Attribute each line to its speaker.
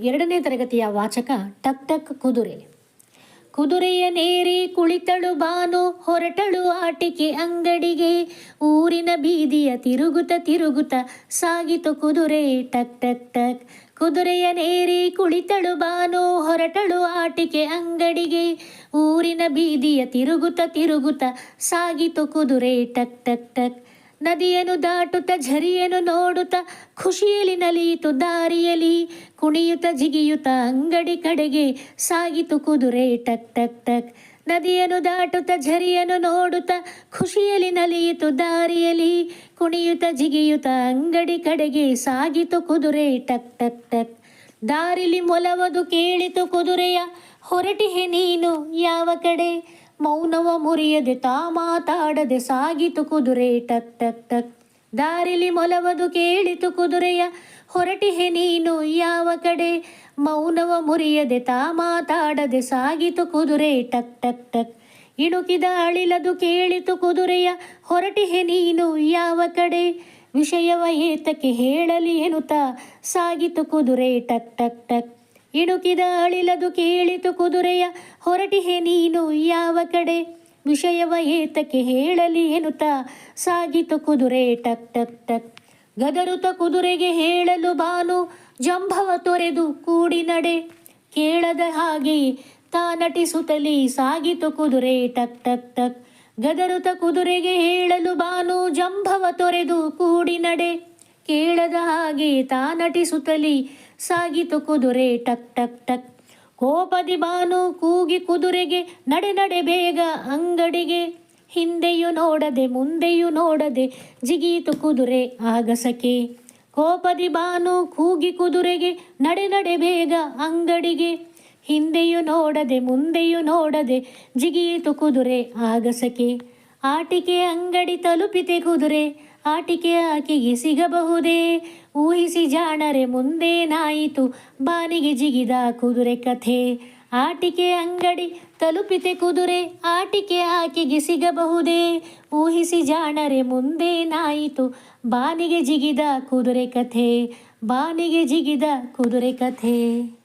Speaker 1: ಎರಡನೇ ತರಗತಿಯ ವಾಚಕ ಟಕ್ ಟಕ್ ಕುದುರೆ. ಕುದುರೆಯ ನೇರಿ ಕುಳಿತಳು ಬಾನು, ಹೊರಟಳು ಆಟಿಕೆ ಅಂಗಡಿಗೆ. ಊರಿನ ಬೀದಿಯ ತಿರುಗುತ್ತ ತಿರುಗುತ್ತ ಸಾಗಿತು ಕುದುರೆ ಟಕ್ ಟಕ್ ಟಕ್. ಕುದುರೆಯ ನೇರಿ ಕುಳಿತಳು ಬಾನು, ಹೊರಟಳು ಆಟಿಕೆ ಅಂಗಡಿಗೆ. ಊರಿನ ಬೀದಿಯ ತಿರುಗುತ್ತ ತಿರುಗುತ್ತ ಸಾಗಿತು ಕುದುರೆ ಟಕ್ ಟಕ್ ಟಕ್. ನದಿಯನ್ನು ದಾಟುತ್ತ, ಝರಿಯನ್ನು ನೋಡುತ್ತ, ಖುಷಿಯಲ್ಲಿ ನಲಿಯಿತು ದಾರಿಯಲಿ ಕುಣಿಯುತ್ತ, ಜಿಗಿಯುತ್ತ, ಅಂಗಡಿ ಕಡೆಗೆ ಸಾಗಿತು ಕುದುರೆ, ಟಕ್ ಟಕ್ ಟಕ್. ನದಿಯನ್ನು ದಾಟುತ್ತ, ಝರಿಯನ್ನು ನೋಡುತ್ತ, ಖುಷಿಯಲ್ಲಿ ನಲಿಯಿತು ದಾರಿಯಲಿ ಕುಣಿಯುತ್ತ, ಜಿಗಿಯುತ್ತ, ಅಂಗಡಿ ಕಡೆಗೆ ಸಾಗಿತು ಕುದುರೆ, ಟಕ್ ಟಕ್ ಟಕ್. ದಾರಿಲಿ ಮೊಲವದು ಕೇಳಿತು ಕುದುರೆಯ, ಹೊರಟಿಹೆ ನೀನು ಯಾವ ಕಡೆ? ಮೌನವ ಮುರಿಯದೆ ತಾ ಮಾತಾಡದೆ ಸಾಗಿತು ಕುದುರೆ ಟಕ್ ಟಕ್ ಟಕ್. ದಾರಿಲಿ ಮೊಲವದು ಕೇಳಿತು ಕುದುರೆಯ ಹೊರಟಿಹೆ ನೀನು ಯಾವ ಕಡೆ? ಮೌನವ ಮುರಿಯದೆ ತಾ ಮಾತಾಡದೆ ಸಾಗಿತು ಕುದುರೆ ಟಕ್ ಟಕ್ ಟಕ್. ಇಣುಕಿದ ಅಳಿಲದು ಕೇಳಿತು ಕುದುರೆಯ ಹೊರಟಿಹೆ ನೀನು ಯಾವ ಕಡೆ? ವಿಷಯವ ಏತಕ್ಕೆ ಹೇಳಲಿ ಎನ್ನುತ್ತಾ ಸಾಗಿತು ಕುದುರೆ ಟಕ್ ಟಕ್ ಟಕ್. ಇಣುಕಿದ ಅಳಿಲದು ಕೇಳಿತು ಕುದುರೆಯ, ಹೊರಟಿಹೆ ನೀನು ಯಾವ ಕಡೆ? ವಿಷಯವ ಏತಕ್ಕೆ ಹೇಳಲಿ ಎನ್ನುತ್ತಾ ಸಾಗಿತು ಕುದುರೆ ಟಕ್ ಟಕ್ ಟಕ್. ಗದರುತ ಕುದುರೆಗೆ ಹೇಳಲು ಬಾನು ಜಂಭವ ತೊರೆದು ಕೂಡಿ ನಡೆ. ಕೇಳದ ಹಾಗೆ ತಾ ನಟಿಸುತ್ತಲಿ ಸಾಗಿತು ಕುದುರೆ ಟಕ್ ಟಕ್ ಟಕ್. ಗದರುತ ಕುದುರೆಗೆ ಹೇಳಲು ಬಾನು ಜಂಭವ ತೊರೆದು ಕೂಡಿ ನಡೆ. ಕೇಳದ ಹಾಗೆ ತಾ ನಟಿಸುತ್ತಲಿ ಸಾಗಿತು ಕುದುರೆ ಟಕ್ ಟಕ್ ಟಕ್. ಕೋಪದಿ ಬಾನು ಕೂಗಿ ಕುದುರೆಗೆ, ನಡೆ ನಡೆ ಬೇಗ ಅಂಗಡಿಗೆ. ಹಿಂದೆಯೂ ನೋಡದೆ, ಮುಂದೆಯೂ ನೋಡದೆ ಜಿಗೀತು ಕುದುರೆ ಆಗಸಕೆ ಕೋಪದಿ ಬಾನು ಕೂಗಿ ಕುದುರೆಗೆ, ನಡೆ ನಡೆ ಬೇಗ ಅಂಗಡಿಗೆ. ಹಿಂದೆಯೂ ನೋಡದೆ, ಮುಂದೆಯೂ ನೋಡದೆ ಜಿಗೀತು ಕುದುರೆ ಆಗಸಕೆ ಆಟಿಕೆ ಅಂಗಡಿ ತಲುಪಿತೆ ಕುದುರೆ ಆಟಿಕೆ ಆಕೆಗೆ ಸಿಗಬಹುದೇ? ಊಹಿಸಿ ಜಾಣರೆ ಮುಂದೇನಾಯಿತು ಬಾನಿಗೆ ಜಿಗಿದ ಕುದುರೆ ಕಥೆ. ಆಟಿಕೆ ಅಂಗಡಿ ತಲುಪಿತೆ ಕುದುರೆ, ಆಟಿಕೆ ಆಕೆಗೆ ಸಿಗಬಹುದೇ? ಊಹಿಸಿ ಜಾಣರೆ ಮುಂದೇನಾಯಿತು ಬಾನಿಗೆ ಜಿಗಿದ ಕುದುರೆ ಕಥೆ. ಬಾನಿಗೆ ಜಿಗಿದ ಕುದುರೆ ಕಥೆ.